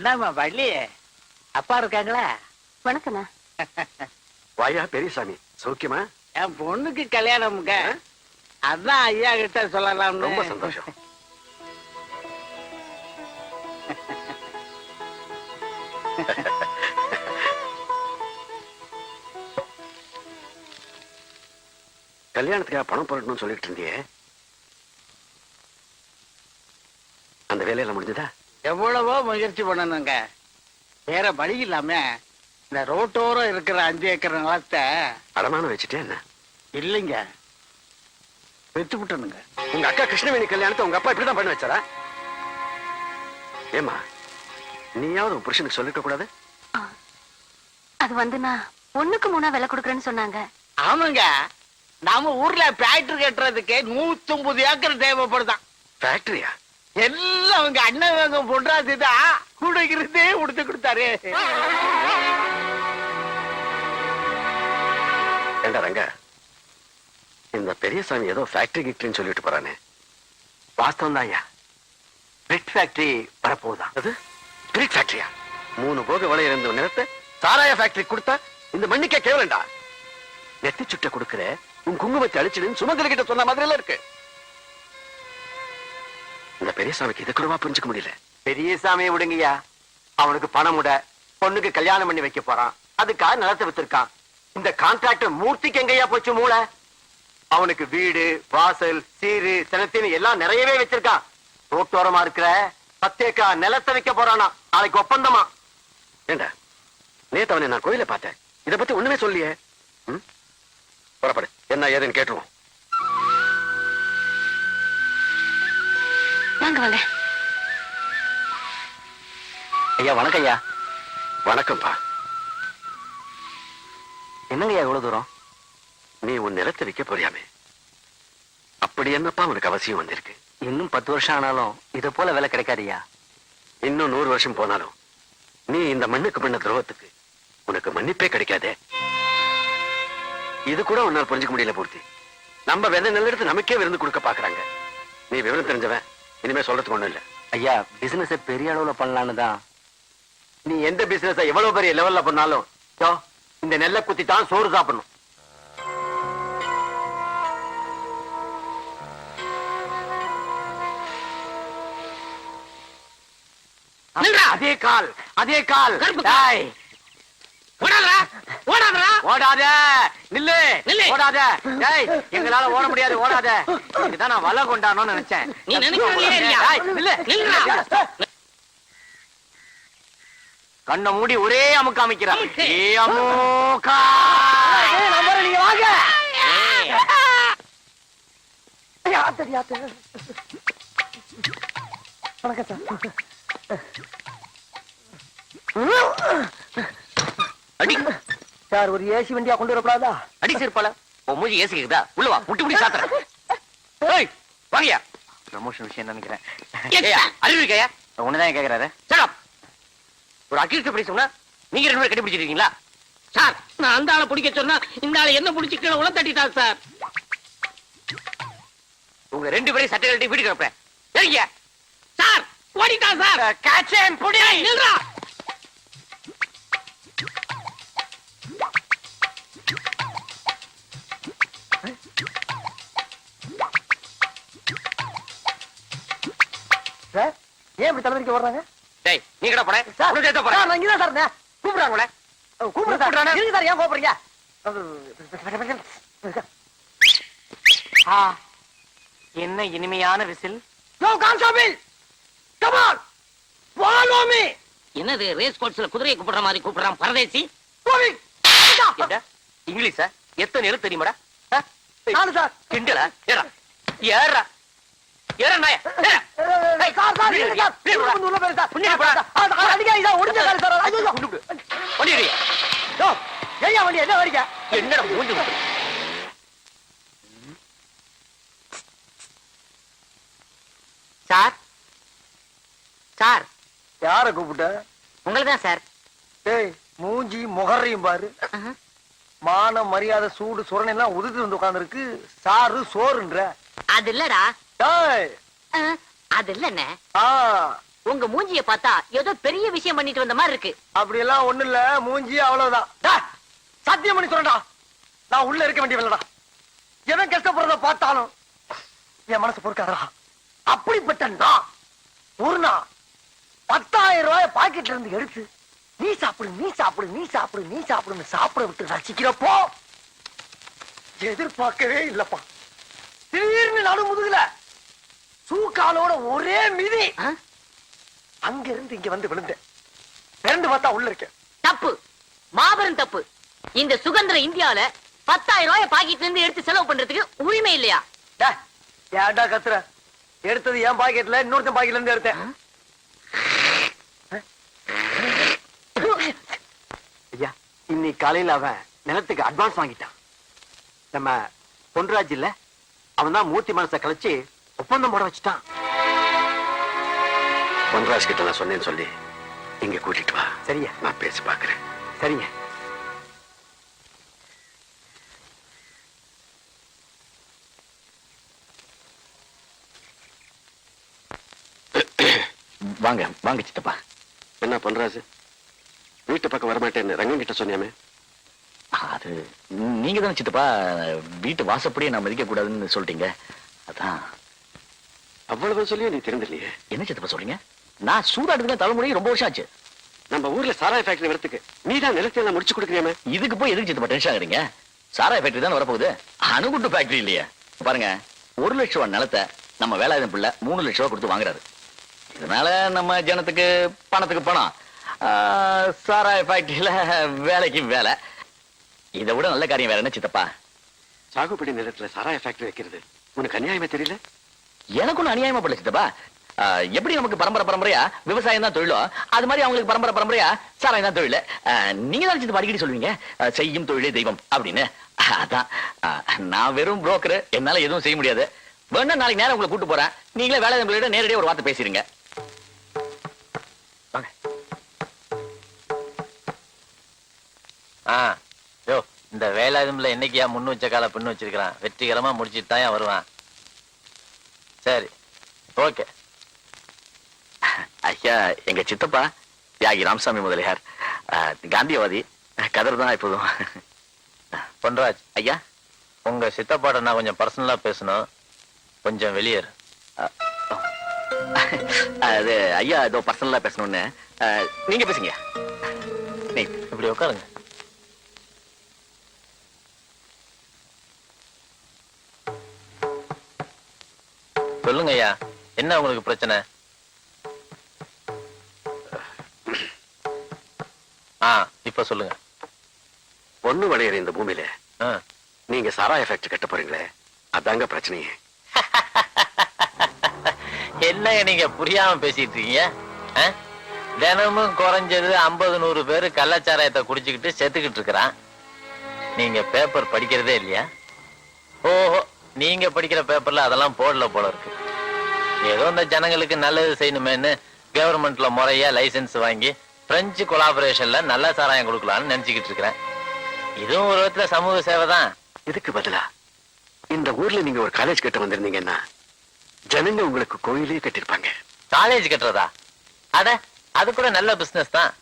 என்னம்மா வள்ளி? அப்பா இருக்காங்களா? வணக்கண்ணா வாயா பெரியசாமி. சௌக்கியமா? என் பொண்ணுக்கு கல்யாணம்ங்க அதான் ஐயா கிட்ட சொல்லலாம்னு. ரொம்ப சந்தோஷம். கல்யாணத்துக்காக பணம் புரட்டணும்னு சொல்லிட்டு இருந்தியே. அந்த வேலையெல்லாம் முடிஞ்சதா? முயற்சி பண்ணணுங்க? வேற வழி இல்லாம இந்த ரோட்டோரம் இருக்கிற அஞ்சு ஏக்கர் நிலத்தை அடமானம் வச்சுட்டே என்ன? இல்லைங்க. வித்து விட்டனுங்க உங்க அக்கா கிருஷ்ணவேணி கல்யாணத்தை உங்க அப்பா இப்படிதான் பண்ணி வச்சாரா? ஏமா நீயாவது உன் புருஷனுக்கு சொல்லிருக்க கூடாது? அது வந்து நான் ஒண்ணுக்கு மூணா விலை கொடுக்குறேன்னு சொன்னாங்க. ஆமாங்க. நாம ஊர்ல ஃபேக்டரி கட்டுறதுக்கு நூத்தொன்பது ஏக்கர் தேவைப்படுதான். ஃபேக்டரியா எல்லாம் அவங்க அண்ணன் பொண்டாதுதான் கூட இருந்தே உடுத்து கொடுத்தாரு. ஏண்டா ரங்க இந்த பெரியசாமி ஏதோ ஃபேக்டரி கிக்டரின்னு சொல்லிட்டு போறானே. வாஸ்தவம் தான் ஐயா பிரிட் ஃபேக்டரி வரப்போகுதா? அது? பிரிக் ஃபேக்டரியா மூணு போக விளைய இருந்த நிலத்தை சாராய ஃபேக்டரி கொடுத்தா இந்த மண்ணுக்கே கேவலண்டா நெத்தி சுட்ட கொடுக்கிற உன் குங்குமத்தை அழிச்சிடுன்னு சுமங்கலி கிட்ட சொன்ன மாதிரி எல்லாம் இருக்கு. இந்த பெரியசாமிக்கு இது கூடவா புரிஞ்சுக்க முடியல. பெரிய சாமியை விடுங்கய்யா. அவனுக்கு பணம் விட பொண்ணுக்கு கல்யாணம் பண்ணி வைக்க போறான். அதுக்காக நிலத்தை வித்திருக்கான். இந்த கான்ட்ராக்டர் மூர்த்திக்கு எங்கய்யா போச்சு மூளை? அவனுக்கு வீடு வாசல் சீரு சினத்தின்னு எல்லாம் நிறையவே வச்சிருக்கான். ரோட்டோரமா இருக்கிற பத்தேக்கா நிலத்தை வைக்க போறானா. நாளைக்கு ஒப்பந்தமா? ஏண்டா? நேத்து அவனை நான் கோயில பார்த்தேன். இத பத்தி ஒண்ணுமே சொல்லியே? புறப்படு. என்ன ஏதுன்னு கேட்டுருவோம். வாங்க வாங்க ஐயா வணக்கம் ஐயா. வணக்கம்ப்பா. என்னங்கய்யா இவ்வளவு தூரம்? நீ உன் நிலத்தை விற்க போறியாமே. அப்படி என்னப்பா உனக்கு அவசியம் வந்திருக்கு? இன்னும் பத்து வருஷம் ஆனாலும் இதை போல வேலை கிடைக்காதுய்யா. இன்னும் நூறு வருஷம் போனாலும் நீ இந்த மண்ணுக்கு பண்ண துரோகத்துக்கு உனக்கு மன்னிப்பே கிடைக்காதே. இது கூட உன்னால் புரிஞ்சுக்க முடியல பூர்த்தி. நம்ம விதை நெல் எடுத்து நமக்கே விருந்து கொடுக்க பாக்குறாங்க நீ விவரம் தெரிஞ்சவன். இனிமே சொல்றதுக்கு ஒண்ணும் இல்ல. ஐயா பிசினஸ் பெரிய அளவுல பண்ணலான்னு தான். நீ எந்த பிசினஸ் எவ்வளவு பெரிய லெவல்ல பண்ணாலும் இந்த நெல்லை குத்தி தான் சோறு சாப்பிடணும். அதே கால் அதே கால். ஓடாதடா. ஓடாத. நில்லு. நில்லு. ஓடாத. டேய் எங்களால ஓட முடியாது ஓடாத. இதுதான் நான் வலை கொண்டானோன்னு நினைச்சேன். நீ? டேய், நில்லு. நில்லுடா. கண்ணை மூடி ஒரே அமுக்கு அமைக்கிறா அமுக்கு. ஏ அமுக்கா நீங்க வாங்க. அடி. சார் ஒரு ஏசி வண்டியா கொண்டு வரக்கூடாதா? அடி சிறுப்பால உன் மூஞ்சி ஏசி கேக்குதா? உள்ள வா முட்டி முட்டி சாத்துறேன். ஏய் வாங்கயா ப்ரமோஷன் விஷயம் நினைக்கிறேன் ஏய் அறிவு இருக்கையா? ஒண்ணுதான் கேக்குறாரு? ஒரு அக்கிரிட்டு படி சொன்னா நீங்க ரெண்டு பேரும் கண்டுபிடிச்சிருக்கீங்களா? சார் நான் அந்த ஆளை பிடிக்க சொன்னா இந்த ஆளை என்ன பிடிச்சி கீழே உள்ள தட்டிட்டான் சார். உங்க ரெண்டு பேரையும் சட்டை கட்டி வீட்டுக்கு வைப்பேன் சரிங்க சார் ஓடிட்டான் சார். காச்சேன் புடி. நில்றா. சார் ஏன் இப்படி தலைவலிக்க வர்றாங்க டேய் நீ கடை போட. சார் உனக்கு ஏத்த போற சார், நான் இங்கதான் சார் இருந்தேன். கூப்பிடுறாங்களே கூப்பிடுறேன் சார். கூப்பிடுறானே? இருங்க சார், ஏன் கோபப்படுறீங்க? ஆ, என்ன இனிமையான விசில்? யோ constable! Come on follow me என்னது ரேஸ் கோர்ஸ்ல குதிரையை கூப்பிடுற மாதிரி கூப்பிடுறான் பரதேசி? இங்கிலீஷா? எத்தனை எழுத்து தெரியுமாடா? நானு சார். கிண்டலா? ஏறா. ஏறா. என்ன வரீங்க என்னடா மூஞ்சி குத்து? சார்? சார்? யார கூப்பிட்ட? உங்களை தான் சார். டேய் மூஞ்சி முகரையும் பாரு. மான மரியாதை சூடு சுரணை எல்லாம் உதிர்த்து வந்து உட்கார்ந்துருக்கு. சாரு சோறுன்ற. அது இல்லடா. அது இல்லண்ணே. உங்க மூஞ்சிய பார்த்தா ஏதோ பெரிய விஷயம் பண்ணிட்டு வந்த மாதிரி இருக்கு. அப்படி எல்லாம் ஒண்ணு இல்ல. மூஞ்சி அவ்வளவுதான். சத்தியம் பண்ணி சொல்றேன்டா. நான் உள்ள இருக்க வேண்டியவில்லடா எவன் கஷ்டப்படுறத பார்த்தாலும் என் மனசு பொறுக்காதடா. அப்படிப்பட்ட நான் ஒரு நாள் பத்தாயிரம் ரூபாய் பாக்கெட்ல இருந்து எடுத்து நீ சாப்பிடு நீ சாப்பிடு நீ சாப்பிடு நீ சாப்பிடுன்னு சாப்பிட விட்டு ரசிக்கிறப்போ எதிர்பார்க்கவே இல்லப்பா. திடீர்னு நடு முதுகுல சூக்காலோட ஒரே மிதி? அங்க இருந்து இங்க வந்து விழுந்தேன். பிறந்து பார்த்தா உள்ள இருக்கேன். தப்பு. மாபெரும் தப்பு. இந்த சுதந்திர இந்தியால பத்தாயிரம் ரூபாய் பாக்கெட்ல இருந்து எடுத்து செலவு பண்றதுக்கு உரிமை இல்லையா? ஏன்டா கத்துற? எடுத்தது என் பாக்கெட்ல இன்னொருத்தன் பாக்கெட்ல இருந்து எடுத்தேன். ஐயா இன்னைக்கு காலையில அவன் நிலத்துக்கு அட்வான்ஸ் வாங்கிட்டான். நம்ம பொன்ராஜ் இல்ல அவன் தான் மூர்த்தி மனசை கழிச்சு ஒப்பந்தம் போட வச்சுட்டான். பொன்ராஜ் கிட்ட நான் சொன்னேன்னு சொல்லி இங்க கூட்டிட்டு வா. சரியா நான் பேசி பாக்குறேன். சரிங்க. வாங்க வாங்க சித்தப்பா. என்ன பொன்ராஜ் வீட்டு பக்கம் வரமாட்டேன்னு ரங்கம் கிட்ட சொன்னியாமே? அது நீங்க தானே சித்தப்பா. வீட்டு வாசப்படியே நான் மதிக்க கூடாதுன்னு சொல்லிட்டீங்க. அதான். அவ்வளவு சொல்லியும் நீ திருந்தலையே என்ன சித்தப்பா சொல்றீங்க? நான் சூதாட்டத்துக்கு தலைமுறை ரொம்ப வருஷம் ஆச்சு. நம்ம ஊர்ல சாராய ஃபேக்டரி வரத்துக்கு நீ தான் நிலத்தை முடிச்சு கொடுக்குறியாமே? இதுக்கு போய் எதுக்கு சித்தப்பா டென்ஷன் ஆகுறீங்க? சாராய ஃபேக்டரி தானே வரப்போகுது? அணுகுண்டு ஃபேக்டரி இல்லையா. பாருங்க ஒரு லட்சம் ரூபாய் நிலத்தை நம்ம வேலாயுதம் பிள்ளை மூணு லட்சம் ரூபாய் கொடுத்து வாங்குறாரு. இதனால நம்ம ஜனத்துக்கு பணத்துக்கு பணம். சாராய ஃபேக்டரியில வேலைக்கு வேலை. இதை விட நல்ல காரியம் வேற என்ன சித்தப்பா? சாகுபடி நிலத்துல சாராய ஃபேக்டரி வைக்கிறது. உனக்கு அநியாயமே தெரியல? எனக்கு ஒண்ணு அநியாயமா படல சித்தப்பா. ஆஹ், எப்படி நமக்கு பரம்பரை பரம்பரையா? விவசாயம் தான் தொழிலோ? அது மாதிரி அவங்களுக்கு பரம்பரை பரம்பரையா? சாராயம் தான் தொழில். நீங்க தான் சித்தப்பா அடிக்கடி சொல்லுவீங்க? செய்யும் தொழிலே தெய்வம் அப்படின்னு. அதான். நான் வெறும் புரோக்கர் என்னால எதுவும் செய்ய முடியாது. வேணா நாளைக்கு நேரம் உங்களை கூட்டு போறேன். நீங்களே வேலை உங்கள்கிட்ட நேரடியாக ஒரு வார்த்தை பேசிடுங்க யோ இந்த வேலாயுதம்ல என்னைக்கியா முன்னு வச்ச கால பின்னு வச்சிருக்கிறான். வெற்றிகரமா முடிச்சிட்டு தான் வருவான். சரி. ஓகே. ஐயா எங்க சித்தப்பா தியாகி ராமசாமி முதலியார். ஆஹ், காந்தியவாதி கதர் தான் எப்போதும் பொன்ராஜ் ஐயா உங்க சித்தப்பாட்ட நான் கொஞ்சம் பர்சனலா பேசணும். கொஞ்சம் வெளியேறு. அது ஐயா ஏதோ பர்சனலா பேசணும்னு. நீங்க பேசுங்க. இப்படி உட்காருங்க. என்ன உங்களுக்கு பிரச்சனை? ஆ இப்ப சொல்லுங்க. பொண்ணு விளையிற இந்த பூமியில. நீங்க சாராய ஃபேக்டரி கட்ட போறீங்களே அதாங்க பிரச்சனையே. என்ன நீங்க புரியாம பேசிட்டு இருக்கீங்க? தினமும் குறைஞ்சது ஐம்பது நூறு பேர் கள்ளச்சாராயத்தை குடிச்சுக்கிட்டு செத்துக்கிட்டு இருக்கிறான். நீங்க பேப்பர் படிக்கிறதே இல்லையா? ஓஹோ நீங்க படிக்கிற பேப்பர்ல அதெல்லாம் போடல போல இருக்கு. ஏதோ இந்த ஜனங்களுக்கு நல்லது செய்யணுமேன்னு கவர்மெண்ட்ல முறையா லைசென்ஸ் வாங்கி பிரெஞ்சு கொலாபரேஷன்ல நல்ல சாராயம் கொடுக்கலாம்னு நினைச்சுக்கிட்டு இருக்கிறேன். இதுவும் ஒரு விதத்துல சமூக சேவை தான். இதுக்கு பதிலா இந்த ஊர்ல நீங்க ஒரு காலேஜ் கட்ட வந்திருந்தீங்கன்னா ஜனங்க உங்களுக்கு கோயிலே கட்டிருப்பாங்க. காலேஜ் கட்டுறதா? அட அது கூட நல்ல பிசினஸ் தான்.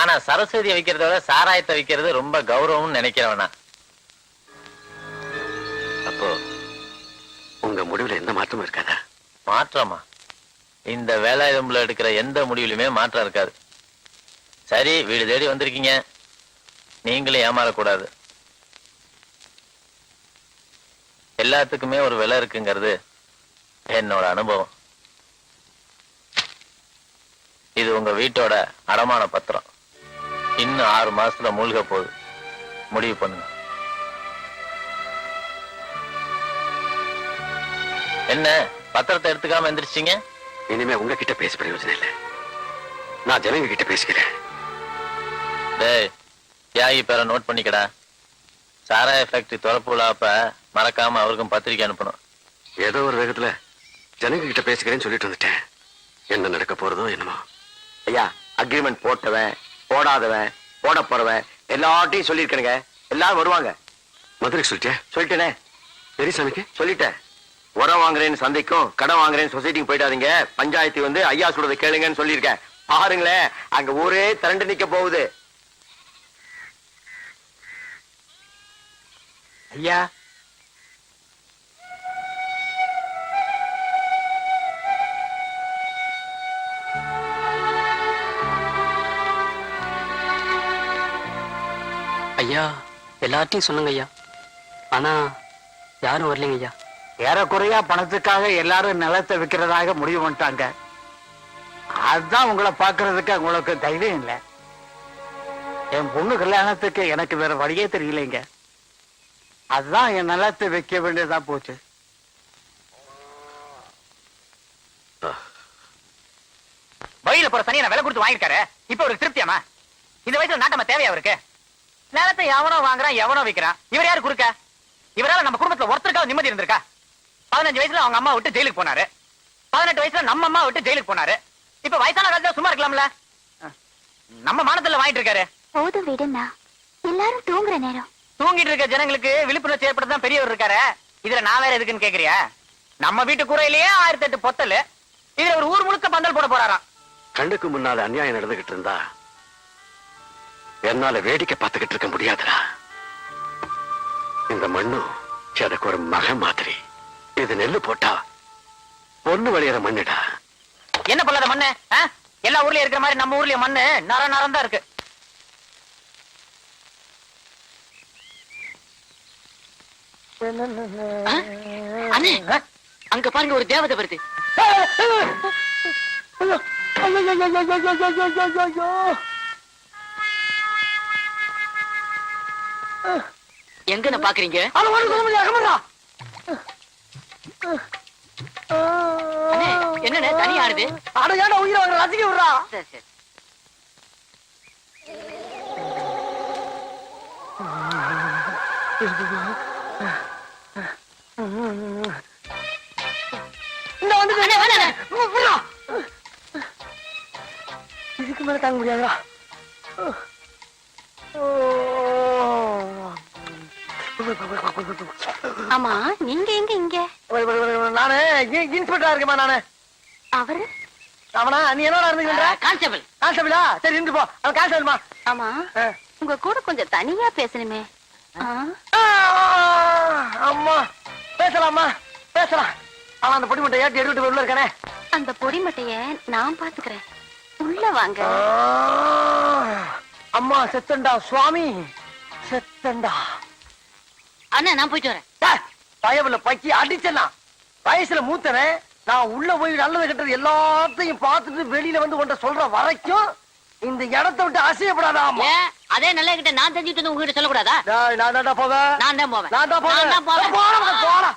ஆனா சரஸ்வதியை வைக்கிறத விட சாராயத்தை வைக்கிறது ரொம்ப கௌரவம்னு நினைக்கிறவனா. அப்போ உங்க முடிவுல எந்த மாற்றமும் இருக்காதா? மாற்றமா? இந்த வேலாயுதம்புல எடுக்கிற எந்த முடிவிலுமே மாற்றம் இருக்காது. சரி வீடு தேடி வந்திருக்கீங்க. நீங்களும் ஏமாறக்கூடாது. எல்லாத்துக்குமே ஒரு விலை இருக்குங்கிறது என்னோட அனுபவம். இது உங்க வீட்டோட அடமான பத்திரம். இன்னும் ஆறு மாசத்துல மூழ்க போகுது. முடிவு பண்ணுங்க. என்ன? பத்திரத்தை எடுத்துக்காம எந்திரிச்சிங்க இனிமே உங்ககிட்ட பேச பிரயோஜனம் இல்ல. நான் ஜனங்க கிட்ட பேசிக்கிறேன். டேய் தியாகி பேரை நோட் பண்ணிக்கடா. சாராய ஃபேக்டரி திறப்பு விழாப்ப மறக்காம அவருக்கும் பத்திரிக்கை அனுப்பணும். ஏதோ ஒரு வேகத்துல ஜனங்க கிட்ட பேசிக்கிறேன்னு சொல்லிட்டு வந்துட்டேன். என்ன நடக்க போறதோ என்னமோ. ஐயா அக்ரிமெண்ட் போட்டவன் போடாதவன் போட போறவன் எல்லார்ட்டையும் சொல்லியிருக்கேனுங்க. எல்லாரும் வருவாங்க. மதுரை சொல்லிட்டியா? சொல்லிட்டேனே. பெரியசாமிக்கு? சொல்லிட்டேன். உரம் வாங்குறேன்னு சந்தைக்கும் கடன் வாங்குறேன்னு சொசைட்டிக்கு போயிட்டாதீங்க பஞ்சாயத்து வந்து ஐயா சொல்றதை கேளுங்கன்னு சொல்லியிருக்கேன். பாருங்களேன் அங்க ஊரே திரண்டு நிக்க போகுது. ஐயா? ஐயா எல்லார்ட்டையும் சொன்னங்க ஐயா. ஆனா யாரும் வரலைங்க ஐயா. ஏறக்குறையா பணத்துக்காக எல்லாரும் நிலத்தை விற்கிறதாக முடிவு பண்ணிட்டாங்க. அதுதான் உங்களை பார்க்கிறதுக்கு உங்களுக்கு தைரியம் இல்லை. என் பொண்ணு கல்யாணத்துக்கு எனக்கு வேற வழியே தெரியலைங்க. அதுதான் என் நிலத்தை வைக்க வேண்டியதா போச்சு. வழியில போற சனியை விலை கொடுத்து வாங்கிருக்காரு இப்ப ஒரு திருப்தியாமா? இந்த வயசுல நாட்டமா தேவையா அவருக்கு? நிலத்தை எவனோ வாங்குறான் எவனோ விக்கிறான். இவர் யாரு குறுக்க? இவரால நம்ம குடும்பத்துல ஒருத்தருக்காவது நிம்மதி இருந்திருக்கா? பதினஞ்சு வயசுல அவங்க அம்மா விட்டு ஜெயிலுக்கு போனாரு. பதினெட்டு வயசுல நம்ம அம்மா விட்டு ஜெயிலுக்கு போனாரு. இப்ப வயசான காலத்துல சும்மா இருக்கலாம்ல? நம்ம மானத்துல வாங்கிட்டு இருக்காரு. போதும் விடுண்ணா. எல்லாரும் தூங்குற நேரம். தூங்கிட்டு இருக்க ஜனங்களுக்கு விழிப்புணர்ச்சி ஏற்படுத்தான் பெரியவர் இருக்காரு. இதுல நான் வேற எதுக்குன்னு கேக்குறியா? நம்ம வீட்டு கூரையிலேயே ஆயிரத்தி எட்டு பொத்தல். இதுல ஒரு ஊர் முழுக்க பந்தல் போட போறாராம். கண்ணுக்கு முன்னால அநியாயம் நடந்துகிட்டு இருந்தா என்னால வேடிக்கை பார்த்துக்கிட்டு இருக்க முடியாதுடா. இந்த மண்ணும் எனக்கு ஒரு மகன் மாதிரி. இது நெல்லு போட்டா பொண்ணு விளையிற மண்ணுடா. என்ன பொல்லாத மண்ணு? எல்லா ஊர்லயும் இருக்கிற மாதிரி நம்ம ஊர்லயும் மண்ணு நர நரம் தான் இருக்கு அண்ணே அங்க பாருங்க ஒரு தேவதை வருது. எங்கன்னு பாக்குறீங்க? என்னண்ணே தனி ஆடுது? உயிரை வாங்குற? ரசிக்க விடுறா. சரி, சரி. வேணாண்ணே. இதுக்கு மேல தாங்க முடியாதா ஆமா நீங்க எங்க இங்க? நானு இன்ஸ்பெக்டரா இருக்கேமா நானு. அவரு? அவனா? நீ என்னடா இருந்துக்கின்ற கான்ஸ்டபிள். கான்ஸ்டபிளா? சரி இருந்து போ. அவன் கான்ஸ்டபிள்மா ஆமா. உங்க கூட கொஞ்சம் தனியா பேசணுமே? அம்மா. பேசலாமா பேசலாம். ஆனா அந்த பொடி மட்டும் ஏற்றி எடுத்துட்டு உள்ள இருக்கானே. அந்த பொடி மட்டைய நான் பாத்துக்கிறேன். உள்ள வாங்க. அம்மா செத்தண்டா சுவாமி. செத்தண்டா. அண்ணா நான் போயிட்டு வரேன். டேய், பயவுல பக்கி அடிச்சனா வயசுல மூத்தவன் நான் உள்ள போய் நல்லது கெட்டது எல்லாத்தையும் பார்த்துட்டு வெளியில வந்து உன்ட்ட சொல்ற வரைக்கும் இந்த இடத்தை விட்டு அசையப்படாதாமா அதே நல்ல கிட்ட நான் தெரிஞ்சுட்டு உங்ககிட்ட சொல்லக்கூடாதா? நான் தான் போவேன். நான் தான் போவேன். நான் தான் போவேன். போடா போடா.